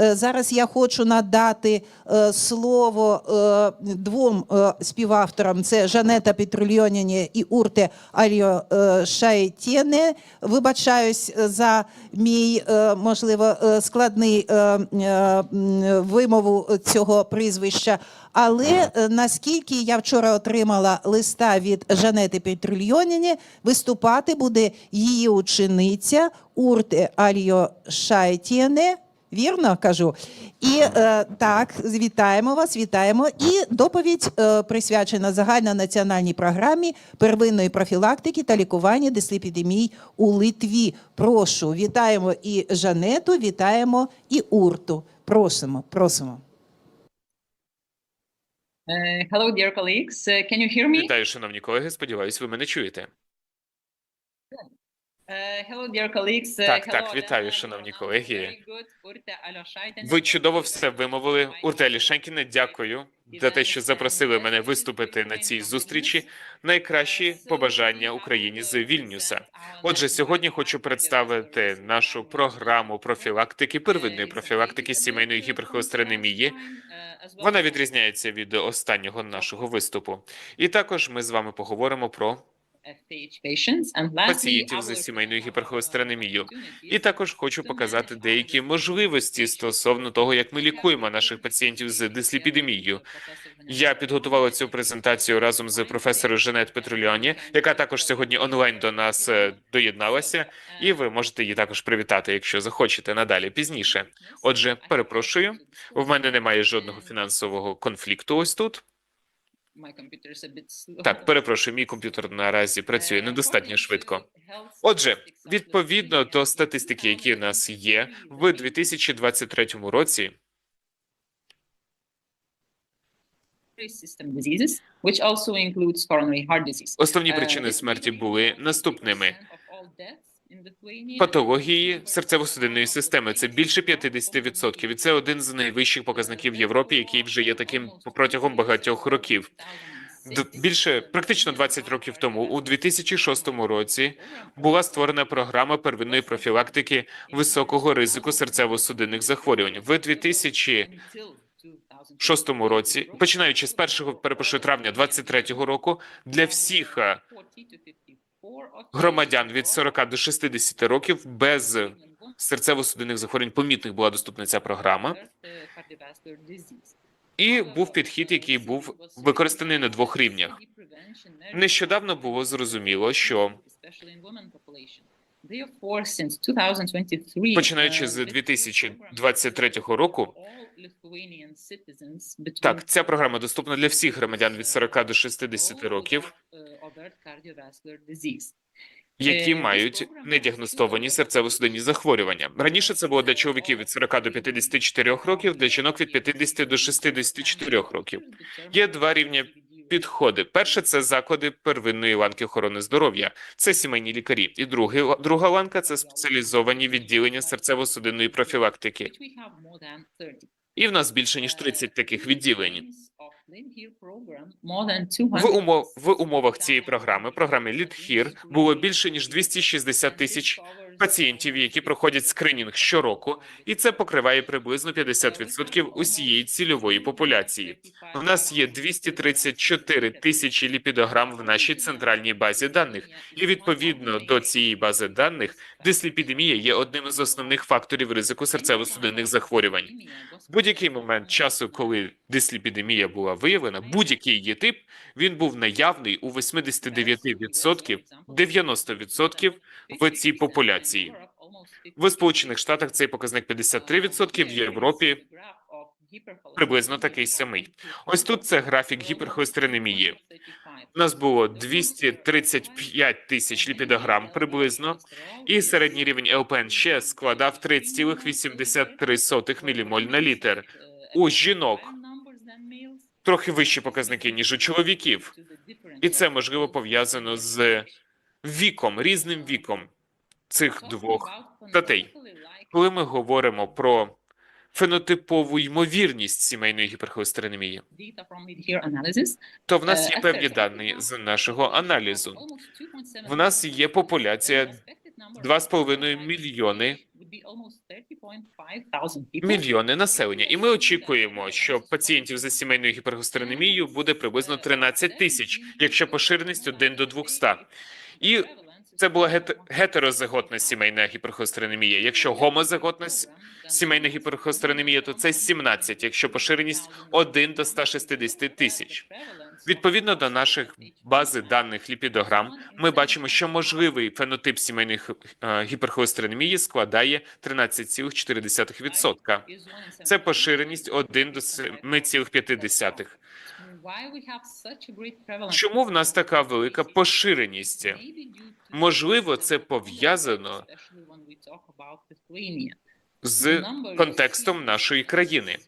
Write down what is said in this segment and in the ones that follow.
Е, Зараз я хочу надати е, слово е, двом співавторам: це Жанета Петрульоніні і Урте е, Шайтєне. Вибачаюсь за мій, можливо, складний вимову цього прізвища. Але наскільки я вчора отримала листа від Жанети Петрульоніні, виступати буде її учениця Урте Альо Шайтєне. Вірно кажу. І е, так, вітаємо вас, вітаємо. І доповідь е, присвячена загальнонаціональній програмі первинної профілактики та лікування дислепідемій у Литві. Прошу, вітаємо і Жанету, вітаємо і Урту. Просимо, просимо. Uh, hello, dear colleagues. Uh, can you hear me? Вітаю, шановні колеги. Сподіваюсь, ви мене чуєте. Uh, hello, dear colleagues. Uh, Так, так, вітаю, шановні колеги. Ви чудово все вимовили. Уртелі Шенкіне, дякую за те, що запросили мене виступити на цій зустрічі. Найкращі побажання Україні з Вільнюса. Отже, сьогодні хочу представити нашу програму профілактики, первинної профілактики сімейної гіперхолестеринемії. Вона відрізняється від останнього нашого виступу. І також ми з вами поговоримо про пацієнтів з сімейною гіперхолестеринемією. І також хочу показати деякі можливості стосовно того, як ми лікуємо наших пацієнтів з дисліпідемією. Я підготувала цю презентацію разом з професором Женет Петрульоні, яка також сьогодні онлайн до нас е, доєдналася, і ви можете її також привітати, якщо захочете надалі пізніше. Отже, перепрошую, в мене немає жодного фінансового конфлікту. Ось тут так, перепрошую, мій комп'ютер наразі працює недостатньо швидко. Отже, відповідно до статистики, які в нас є, в 2023 році основні причини смерті були наступними: патології серцево-судинної системи. Це більше 50%. І це один з найвищих показників Європі, який вже є таким протягом багатьох років. Більше практично 20 років тому, у 2006 році, була створена програма первинної профілактики високого ризику серцево-судинних захворювань. В 2006 році, починаючи з 1, перепрошую, травня 23 року, для всіх громадян від 40 до 60 років без серцево-судинних захворювань помітних була доступна ця програма. І був підхід, який був використаний на двох рівнях. Нещодавно було зрозуміло, що починаючи з 2023 року, так ця програма доступна для всіх громадян від 40 до 60 років, які мають недіагностовані серцево-судинні захворювання. Раніше це було для чоловіків від 40 до 54 років, для жінок від 50 до 64 років. Є два рівні підходи. Перше це заклади первинної ланки охорони здоров'я, це сімейні лікарі. І другий, друга ланка це спеціалізовані відділення серцево-судинної профілактики. І в нас більше ніж 30 таких відділень. В умов в умовах цієї програми, програми LeadHear, було більше ніж 260 тисяч пацієнтів, які проходять скринінг щороку, і це покриває приблизно 50% усієї цільової популяції. У нас є 234 тисячі ліпідограм в нашій центральній базі даних, і відповідно до цієї бази даних, дисліпідемія є одним із основних факторів ризику серцево-судинних захворювань. Будь-який момент часу, коли дисліпідемія була виявлена, будь-який її тип, він був наявний у 89%, 90% в цій популяції. В Сполучених Штатах цей показник 53%, в Європі приблизно такий самий. Ось тут це графік гіперхолестеринемії. У нас було 235 тисяч ліпідограм приблизно, і середній рівень ЛПН-ще складав 3,83 мілімоль на літр. У жінок трохи вищі показники, ніж у чоловіків. І це можливо пов'язано з віком, різним віком цих двох статей. Коли ми говоримо про фенотипову ймовірність сімейної гіперхолестеринемії, то в нас є певні дані з нашого аналізу. В нас є популяція 2,5 мільйони мільйони населення. І ми очікуємо, що пацієнтів за сімейною гіперхостеронемією буде приблизно 13 тисяч, якщо поширеність 1 до 200. І це була гет- гетерозиготна сімейна гіперхостеронемія. Якщо гомозиготна сімейна гіперхостеронемія, то це 17, якщо поширеність 1 до 160 тисяч. Відповідно до наших бази даних ліпідограм, ми бачимо, що можливий фенотип сімейної е, гіперхолестеринемії складає 13,4%. Це поширеність 1 до 7,5. Чому в нас така велика поширеність? Можливо, це пов'язано з контекстом нашої країни.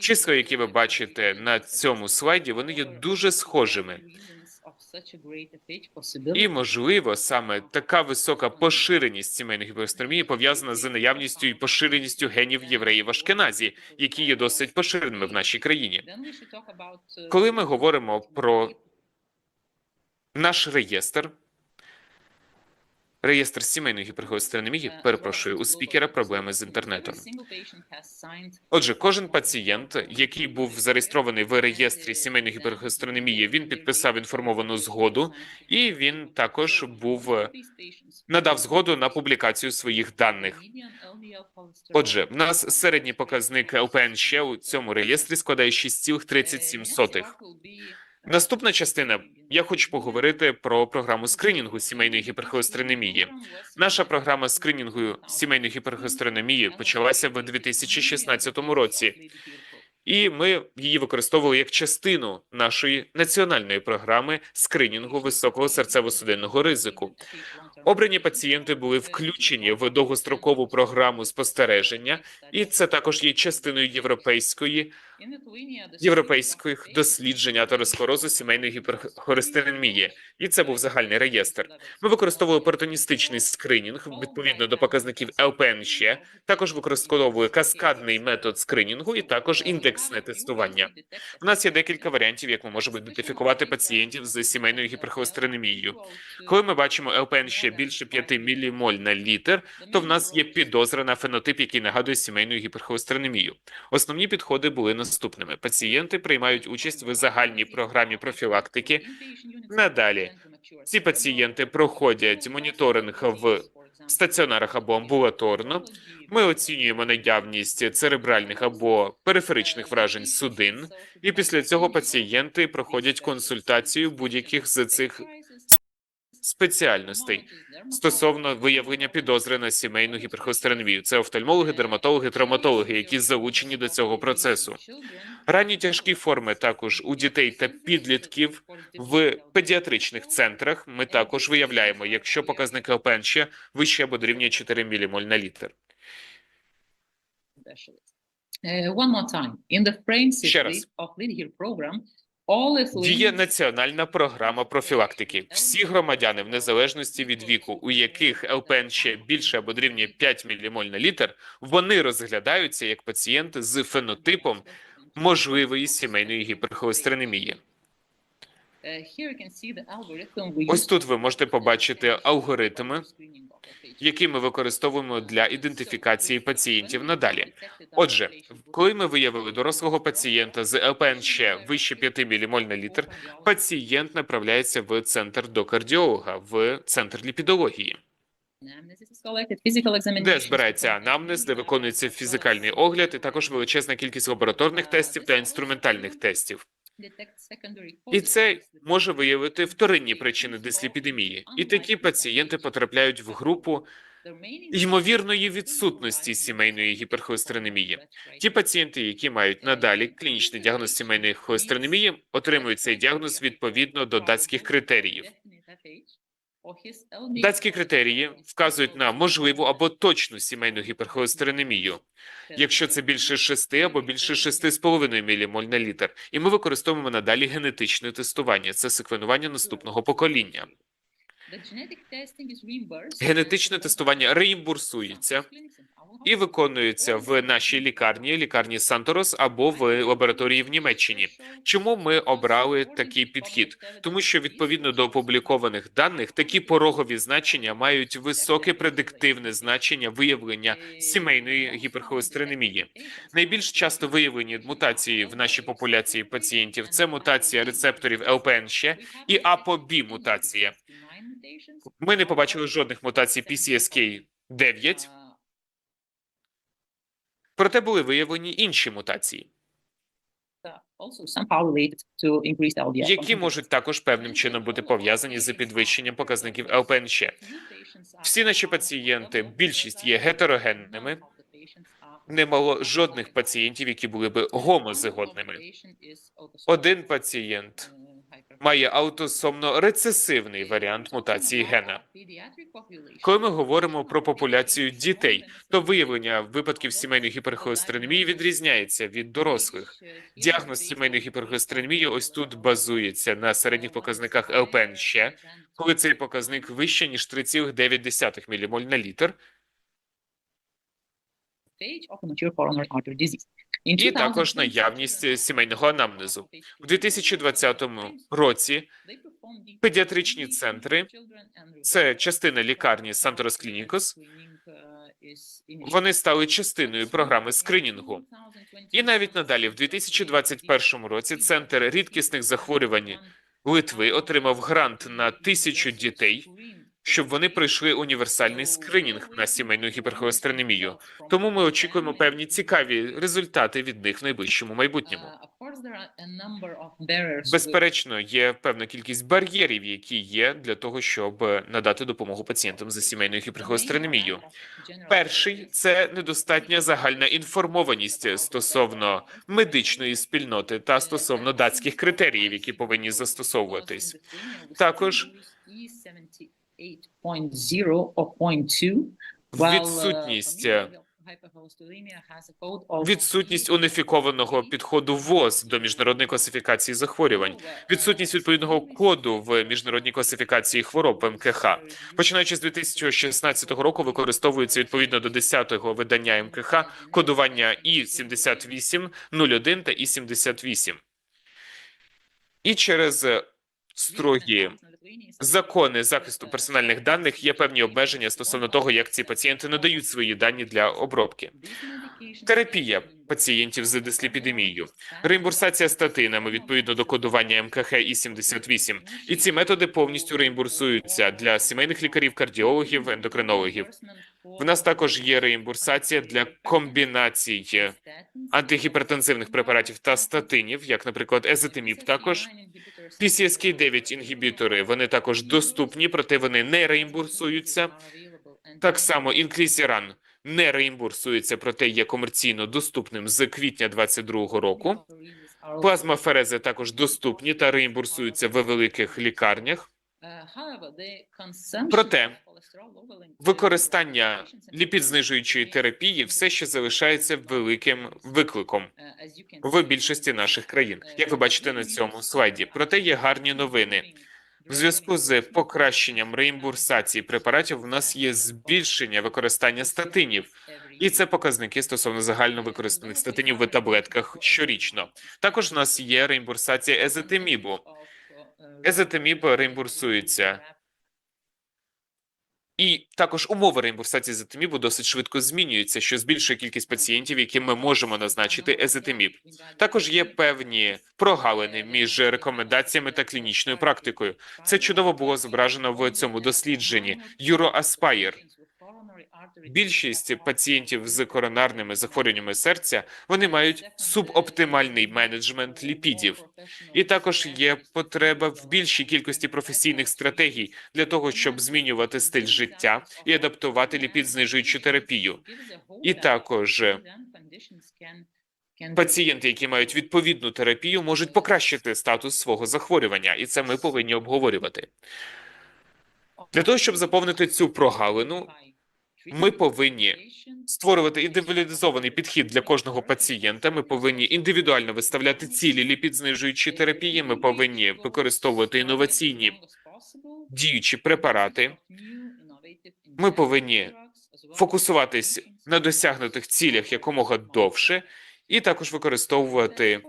Числа, які ви бачите на цьому слайді, вони є дуже схожими. І можливо, саме така висока поширеність сімейної гіперстромії пов'язана з наявністю і поширеністю генів євреїв Ашкеназі, які є досить поширеними в нашій країні. Коли ми говоримо про наш реєстр, реєстр сімейної гіперхолестеринемії, перепрошую, у спікера проблеми з інтернетом. Отже, кожен пацієнт, який був зареєстрований в реєстрі сімейної гіперхолестеринемії, він підписав інформовану згоду, і він також був надав згоду на публікацію своїх даних. Отже, в нас середній показник ЛПНЩ у цьому реєстрі складає 6,37. Наступна частина. Я хочу поговорити про програму скринінгу сімейної гіперхолестеринемії. Наша програма скринінгу сімейної гіперхолестеринемії почалася в 2016 році, і ми її використовували як частину нашої національної програми скринінгу високого серцево-судинного ризику. Обрані пацієнти були включені в довгострокову програму спостереження, і це також є частиною європейської європейських досліджень атеросклерозу сімейної гіперхолестеринемії. І це був загальний реєстр. Ми використовували опортуністичний скринінг відповідно до показників ЛПНЩ, також використовували каскадний метод скринінгу і також індексне тестування. У нас є декілька варіантів, як ми можемо ідентифікувати пацієнтів з сімейною гіперхолестеринемією. Коли ми бачимо ЛПНЩ більше 5 мілімоль на літр, то в нас є підозра на фенотип, який нагадує сімейну гіперхолестеринемію. Основні підходи були наступними: пацієнти приймають участь в загальній програмі профілактики. Надалі ці пацієнти проходять моніторинг в стаціонарах або амбулаторно. Ми оцінюємо наявність церебральних або периферичних вражень судин, і після цього пацієнти проходять консультацію будь-яких з цих спеціальностей стосовно виявлення підозри на сімейну гіперхолестеринемію. Це офтальмологи, дерматологи, травматологи, які залучені до цього процесу. Ранні тяжкі форми також у дітей та підлітків в педіатричних центрах. Ми також виявляємо, якщо показник ЛПН вище або дорівнює 4 мілімоль на літр. Ще раз. Діє національна програма профілактики. Всі громадяни, в незалежності від віку, у яких ЛПН ще більше або дорівнює 5 мілімоль на літр, вони розглядаються як пацієнти з фенотипом можливої сімейної гіперхолестеринемії. Ось тут ви можете побачити алгоритми, які ми використовуємо для ідентифікації пацієнтів надалі. Отже, коли ми виявили дорослого пацієнта з ЛПНЩ вище 5 мілімоль на літр, пацієнт направляється в центр до кардіолога, в центр ліпідології, де збирається анамнез, де виконується фізикальний огляд, і також величезна кількість лабораторних тестів та інструментальних тестів. І це може виявити вторинні причини дисліпідемії. І такі пацієнти потрапляють в групу ймовірної відсутності сімейної гіперхолестеринемії. Ті пацієнти, які мають надалі клінічний діагноз сімейної холестеринемії, отримують цей діагноз відповідно до датських критеріїв. Датські критерії вказують на можливу або точну сімейну гіперхолестеринемію, якщо це більше 6 або більше 6,5 мілімоль на літр. І ми використовуємо надалі генетичне тестування. Це секвенування наступного покоління. Генетичне тестування реімбурсується і виконується в нашій лікарні, лікарні Санторос або в лабораторії в Німеччині. Чому ми обрали такий підхід? Тому що відповідно до опублікованих даних такі порогові значення мають високе предиктивне значення виявлення сімейної гіперхолестеринемії. Найбільш часто виявлені мутації в нашій популяції пацієнтів це мутація рецепторів ЛПНЩ і ApoB мутація. Ми не побачили жодних мутацій PCSK9, проте були виявлені інші мутації, які можуть також певним чином бути пов'язані з підвищенням показників ЛПНЩ. Всі наші пацієнти, більшість є гетерогенними. Не мало жодних пацієнтів, які були би гомозиготними. Один пацієнт має аутосомно рецесивний варіант мутації гена. Коли ми говоримо про популяцію дітей, то виявлення випадків сімейної гіперхолестеринемії відрізняється від дорослих. Діагноз сімейної гіперхолестеринемії ось тут базується на середніх показниках ЛПНЩ, коли цей показник вище ніж 3,9 ммоль на літр, і також наявність сімейного анамнезу. У 2020 році педіатричні центри це частина лікарні Санторос Клінікос. Вони стали частиною програми скринінгу. І навіть надалі, в 2021 році, центр рідкісних захворювань Литви отримав грант на тисячу дітей, щоб вони пройшли універсальний скринінг на сімейну гіперхолестеринемію. Тому ми очікуємо певні цікаві результати від них в найближчому майбутньому. Безперечно, є певна кількість бар'єрів, які є для того, щоб надати допомогу пацієнтам з сімейною гіперхолестеринемією. Перший це недостатня загальна інформованість стосовно медичної спільноти та стосовно датських критеріїв, які повинні застосовуватись. Також відсутність відсутність уніфікованого підходу ВОЗ до міжнародної класифікації захворювань, відсутність відповідного коду в міжнародній класифікації хвороб МКХ. Починаючи з 2016 року, використовується відповідно до 10-го видання МКХ кодування І 7801 та І 78 І через строгі закони захисту персональних даних є певні обмеження стосовно того, як ці пацієнти надають свої дані для обробки. Терапія пацієнтів з дисліпідемією, реімбурсація статинами відповідно до кодування МКХ і 78 І ці методи повністю реімбурсуються для сімейних лікарів, кардіологів, ендокринологів. В нас також є реімбурсація для комбінацій антигіпертензивних препаратів та статинів, як, наприклад, езетиміб також. PCSK9 інгібітори, вони також доступні, проте вони не реімбурсуються. Так само інклісіран не реімбурсується, проте є комерційно доступним з квітня 2022 року. Плазмаферези також доступні та реімбурсуються в великих лікарнях. Проте Використання ліпідзнижуючої терапії все ще залишається великим викликом в більшості наших країн, як ви бачите на цьому слайді. Проте є гарні новини. В зв'язку з покращенням реімбурсації препаратів у нас є збільшення використання статинів, і це показники стосовно загально використаних статинів в таблетках щорічно. Також у нас є реімбурсація езетимібу. Езетиміб реімбурсується. І також умови реімбурсації езетимібу досить швидко змінюються, що збільшує кількість пацієнтів, яким ми можемо назначити езетиміб. Також є певні прогалини між рекомендаціями та клінічною практикою. Це чудово було зображено в цьому дослідженні EuroAspire. Більшість пацієнтів з коронарними захворюваннями серця вони мають субоптимальний менеджмент ліпідів, і також є потреба в більшій кількості професійних стратегій для того, щоб змінювати стиль життя і адаптувати ліпідзнижуючу терапію. І також Пацієнти, які мають відповідну терапію, можуть покращити статус свого захворювання, і це ми повинні обговорювати. Для того щоб заповнити цю прогалину, ми повинні створювати індивідуалізований підхід для кожного пацієнта. Ми повинні індивідуально виставляти цілі ліпідзнижуючі терапії. Ми повинні використовувати інноваційні діючі препарати. Ми повинні фокусуватись на досягнутих цілях якомога довше, і також використовувати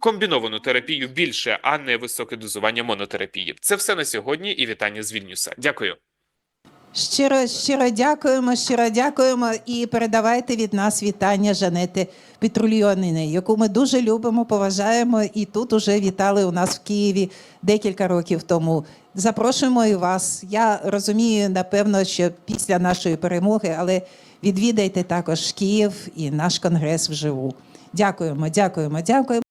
комбіновану терапію більше, а не високе дозування монотерапії. Це все на сьогодні. І вітання з Вільнюса. Дякую. Щиро, щиро дякуємо, щиро дякуємо і передавайте від нас вітання Жанети Петрульйонини, яку ми дуже любимо, поважаємо, і тут уже вітали у нас в Києві декілька років тому. Запрошуємо і вас. Я розумію, напевно, що після нашої перемоги, але відвідайте також Київ і наш конгрес вживу. Дякуємо, дякуємо, дякуємо.